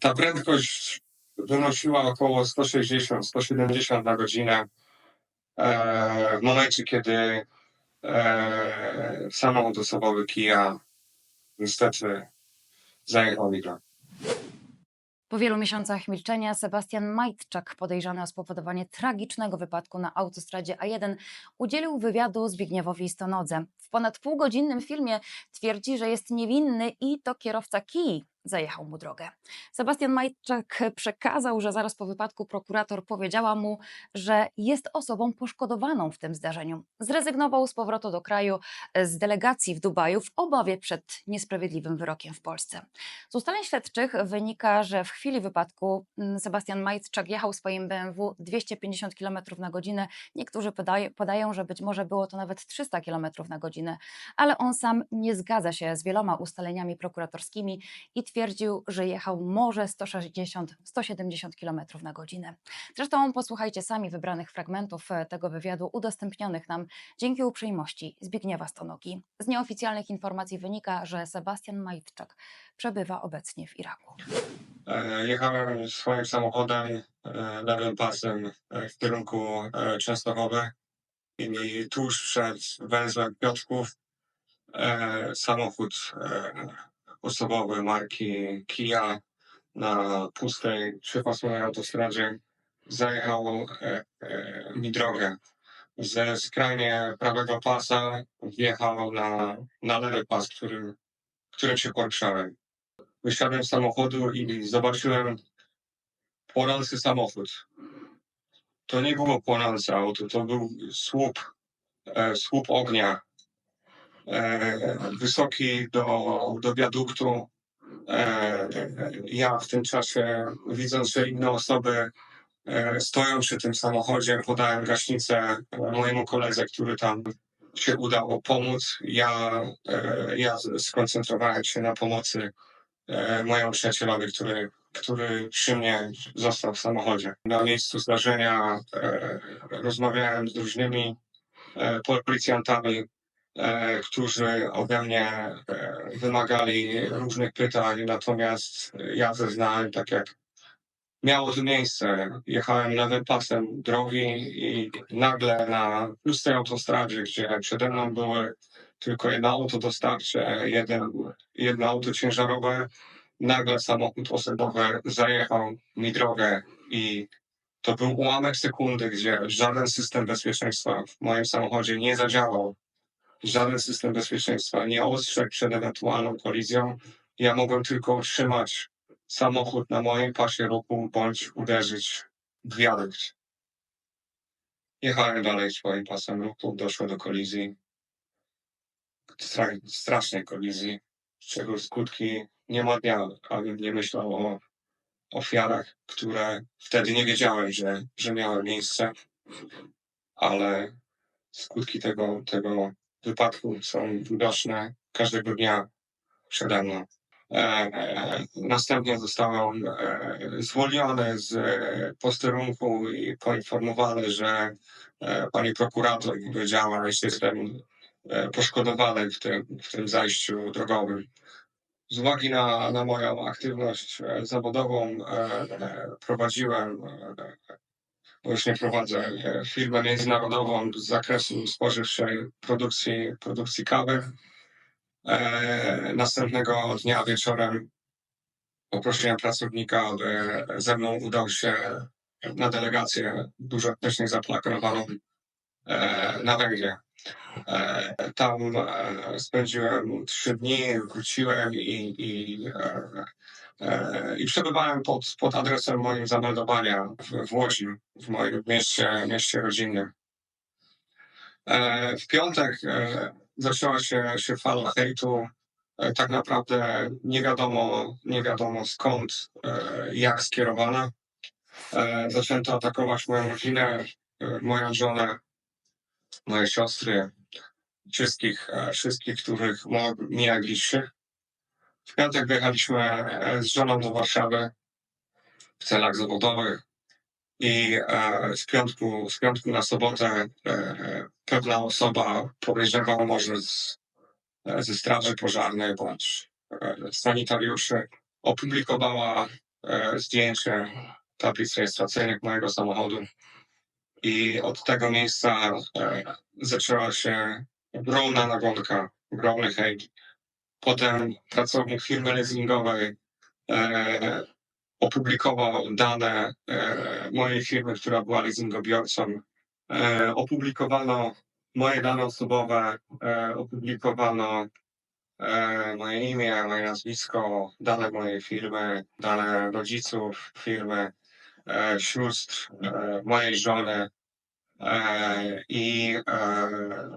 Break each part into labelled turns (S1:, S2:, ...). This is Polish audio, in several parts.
S1: Ta prędkość wynosiła około 160-170 na godzinę. E, w momencie, kiedy e, samochód osobowy Kia niestety zajechał mi.
S2: Po wielu miesiącach milczenia Sebastian Majtczak, podejrzany o spowodowanie tragicznego wypadku na autostradzie A1, udzielił wywiadu Zbigniewowi Stonodze. W ponad półgodzinnym filmie twierdzi, że jest niewinny i to kierowca Kii zajechał mu drogę. Sebastian Majtczak przekazał, że zaraz po wypadku prokurator powiedziała mu, że jest osobą poszkodowaną w tym zdarzeniu. Zrezygnował z powrotu do kraju z delegacji w Dubaju w obawie przed niesprawiedliwym wyrokiem w Polsce. Z ustaleń śledczych wynika, że w chwili wypadku mm, Sebastian Majtczak jechał swoim BMW 250 km na godzinę. Niektórzy podają, że być może było to nawet 300 km na godzinę, ale on sam nie zgadza się z wieloma ustaleniami prokuratorskimi i twierdził, że jechał może 160-170 km na godzinę. Zresztą posłuchajcie sami wybranych fragmentów e, tego wywiadu udostępnionych nam dzięki uprzejmości Zbigniewa Stonogi. Z nieoficjalnych informacji wynika, że Sebastian Majtczak przebywa obecnie w Iraku.
S1: E, Jechałem swoim samochodem e, lewym pasem w kierunku Częstochowy i tuż przed węzłem Piotrków samochód osobowy marki Kia na pustej trzypasmowej autostradzie zajechał e, e, mi drogę. Ze skrajnie prawego pasa wjechał na, na lewy pas, którym, którym się poruszałem wysiadłem z samochodu i zobaczyłem płonący samochód. To nie było płonące auto, to był słup, e, słup ognia. E, wysoki do, do wiaduktu. E, ja w tym czasie, widząc, że inne osoby e, stoją przy tym samochodzie, podałem gaśnicę mojemu koledze, który tam się udało pomóc. Ja, ja skoncentrowałem się na pomocy mojemu przyjacielowi, który, który przy mnie został w samochodzie. Na miejscu zdarzenia rozmawiałem z różnymi policjantami, którzy ode mnie e, wymagali różnych pytań, natomiast ja zeznałem, tak jak miało to miejsce. Jechałem lewym pasem drogi i nagle na pustej autostradzie, gdzie przede mną były tylko jedno auto dostawcze, jeden, jedno auto ciężarowe, nagle samochód osobowy zajechał mi drogę i to był ułamek sekundy, gdzie żaden system bezpieczeństwa w moim samochodzie nie zadziałał. Żaden system bezpieczeństwa nie ostrzegł przed ewentualną kolizją. Ja mogłem tylko utrzymać samochód na moim pasie ruchu bądź uderzyć w wiadukt. Jechałem dalej swoim pasem ruchu, doszło do kolizji. Stra- strasznej kolizji, czego skutki nie ma dnia, abym nie myślał o ofiarach, które wtedy nie wiedziałem, że, że miały miejsce, ale skutki tego, tego wypadku są widoczne każdego dnia przede mną. E, następnie zostałem e, zwolniony z e, posterunku i poinformowany, że e, pani prokurator powiedziała, że jestem e, poszkodowany w tym, w tym zajściu drogowym. Z uwagi na, na moją aktywność e, zawodową prowadziłem, e, bo już nie prowadzę, e, firmę międzynarodową z zakresu spożywczej produkcji, produkcji kawy. E, następnego dnia wieczorem poprosiłem pracownika, aby ze mną udał się na delegację dużo wcześniej zaplanowaną e, na Węgry. E, tam e, spędziłem trzy dni, wróciłem i, i, i przebywałem pod, pod adresem moim zameldowania w, w Łodzi, w moim mieście, mieście rodzinnym. E, w piątek e, zaczęła się, się fala hejtu. E, tak naprawdę nie wiadomo, nie wiadomo skąd, e, jak skierowana. E, zaczęto atakować moją rodzinę, e, moją żonę, moje siostry, wszystkich, e, wszystkich, których mi najbliższych. W piątek wyjechaliśmy e, z żoną do Warszawy w celach zawodowych i e, z, piątku, z piątku na sobotę e, pewna osoba podejrzewała może z, ze straży pożarnej bądź sanitariuszy opublikowała zdjęcie tablic rejestracyjnych mojego samochodu. I od tego miejsca zaczęła się ogromna nagonka, ogromny hejt. Potem pracownik firmy leasingowej e, opublikował dane e, mojej firmy, która była leasingobiorcą. E, opublikowano moje dane osobowe, opublikowano moje imię, moje nazwisko, dane mojej firmy, dane rodziców firmy, sióstr, mojej żony. I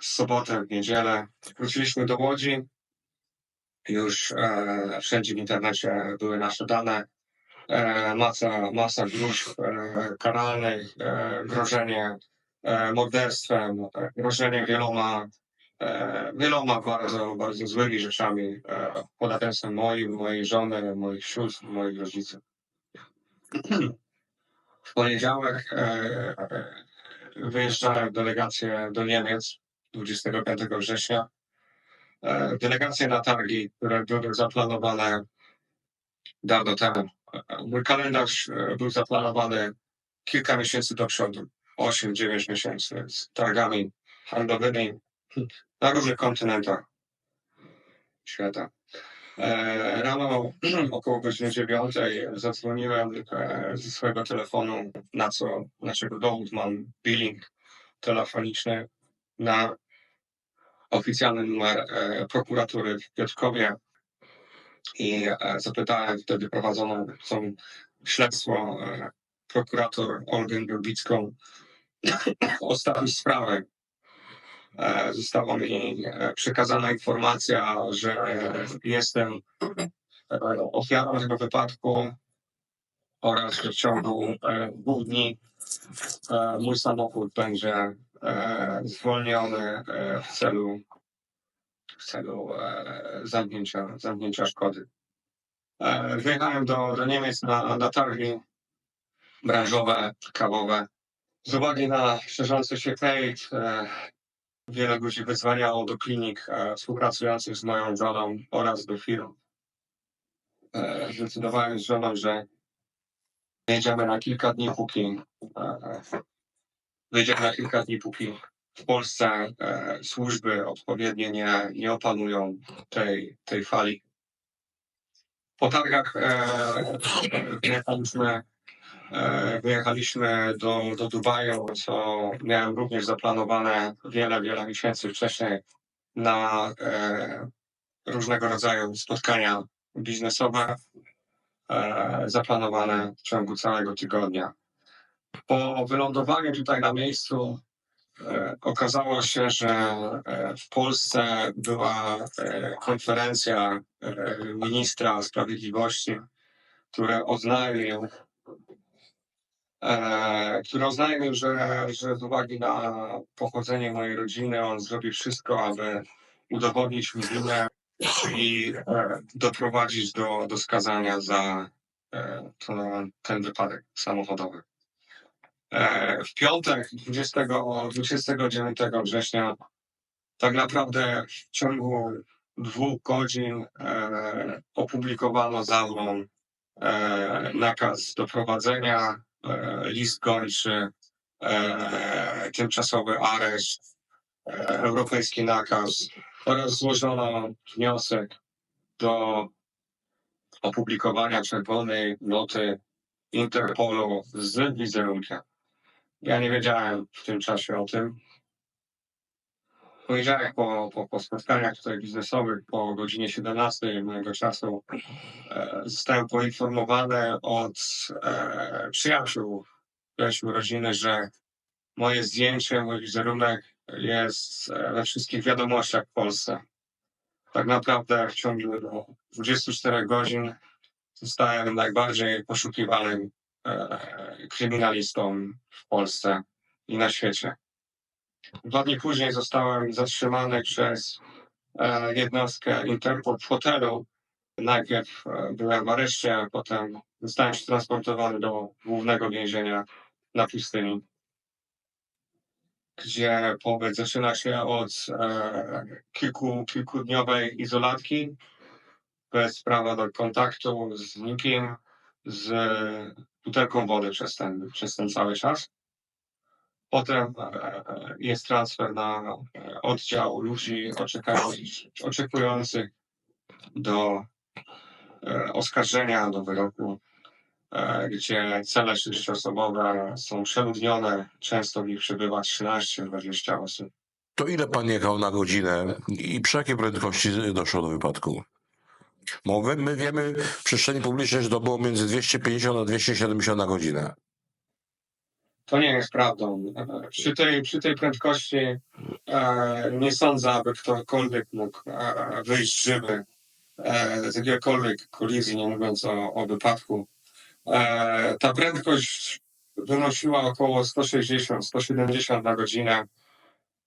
S1: w sobotę, w niedzielę wróciliśmy do Łodzi. Już e, wszędzie w internecie były nasze dane. E, masa, masa gruźb e, karalnych, e, grożenie e, morderstwem, e, grożenie wieloma, e, wieloma bardzo, bardzo złymi rzeczami e, pod adresem moim, mojej żony, moich sióstr, moich rodziców. W poniedziałek e, wyjeżdżałem delegację do Niemiec 25 września. E, Delegacje na targi, które były zaplanowane dawno temu. E, Mój kalendarz e, był zaplanowany kilka miesięcy do przodu, 8-9 miesięcy, z targami handlowymi na różnych kontynentach świata. Rano około godziny 9 zadzwoniłem ze swojego telefonu, na co, naszego dowód mam billing telefoniczny na oficjalny numer e, prokuratury w Piotrkowie i e, zapytałem wtedy prowadzoną są śledztwo e, prokurator Olgę Grubicką o status sprawy. Została mi przekazana informacja, że jestem ofiarą tego wypadku oraz w ciągu dwóch dni mój samochód będzie zwolniony e, w celu w celu e, zamknięcia, zamknięcia szkody. E, wyjechałem do, do Niemiec na, na targi branżowe, kawowe. Z uwagi na szerzący się hejt, e, wiele ludzi wyzwaniało do klinik e, współpracujących z moją żoną oraz do firm. E, zdecydowałem z żoną, że jedziemy na kilka dni, póki e, wyjdziemy na kilka dni, póki w Polsce e, służby odpowiednie nie, nie opanują tej, tej fali. Po targach e, wyjechaliśmy, e, wyjechaliśmy do, do Dubaju, co miałem również zaplanowane wiele, wiele miesięcy wcześniej na e, różnego rodzaju spotkania biznesowe, e, zaplanowane w ciągu całego tygodnia. Po wylądowaniu tutaj na miejscu E, Okazało się, że e, w Polsce była e, konferencja ministra sprawiedliwości, który oznajmił, który oznajmił, że, że z uwagi na pochodzenie mojej rodziny on zrobi wszystko, aby udowodnić mi winę i doprowadzić do, do skazania za to, ten wypadek samochodowy. E, W piątek 20, 29 września tak naprawdę w ciągu dwóch godzin e, opublikowano za mną e, nakaz doprowadzenia, e, list gończy, e, tymczasowy areszt, e, europejski nakaz oraz złożono wniosek do opublikowania czerwonej noty Interpolu z wizerunkiem. Ja nie wiedziałem w tym czasie o tym. Poniedziałek po, po, po spotkaniach tutaj biznesowych, po godzinie 17 mojego czasu, e, zostałem poinformowany od e, przyjaciół, przyjaciół rodziny, że moje zdjęcie, mój wizerunek jest e, we wszystkich wiadomościach w Polsce. Tak naprawdę w ciągu 24 godzin zostałem najbardziej poszukiwanym kryminalistą w Polsce i na świecie. Dwa dni później zostałem zatrzymany przez e, jednostkę Interpol w hotelu. Najpierw e, byłem w areszcie, potem zostałem przetransportowany do głównego więzienia na pustyni, gdzie pobyt zaczyna się od e, kilku, kilkudniowej izolatki, bez prawa do kontaktu z nikim, z butelką wody przez ten, przez ten cały czas. Potem e, jest transfer na e, oddział ludzi oczekujących, do e, oskarżenia, do wyroku, e, gdzie cele sześciosobowe są przeludnione. Często w nich przebywa 13-20 osób.
S3: To ile pan jechał na godzinę i przy jakiej prędkości doszło do wypadku? Bo my, my wiemy w przestrzeni publicznej, że to było między 250 a 270 na godzinę.
S1: To nie jest prawdą. Przy tej, przy tej prędkości e, nie sądzę, aby ktokolwiek mógł e, wyjść żywy e, z jakiejkolwiek kolizji, nie mówiąc o, o wypadku. E, ta prędkość wynosiła około 160-170 na godzinę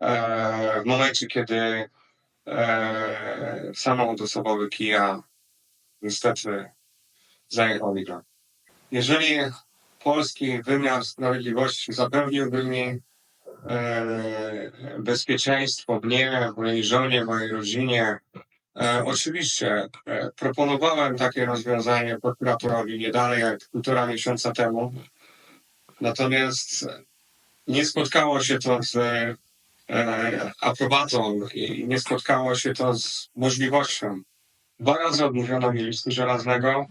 S1: e, w momencie, kiedy e, samochód osobowy Kia niestety zajechał mi go. Jeżeli polski wymiar sprawiedliwości zapewniłby mi e, bezpieczeństwo mnie, mojej żonie, mojej rodzinie. E, oczywiście e, proponowałem takie rozwiązanie prokuratorowi nie dalej jak półtora miesiąca temu. Natomiast nie spotkało się to z aprobatą i nie spotkało się to z możliwością. Dwa razy odmówiono mi listu żelaznego.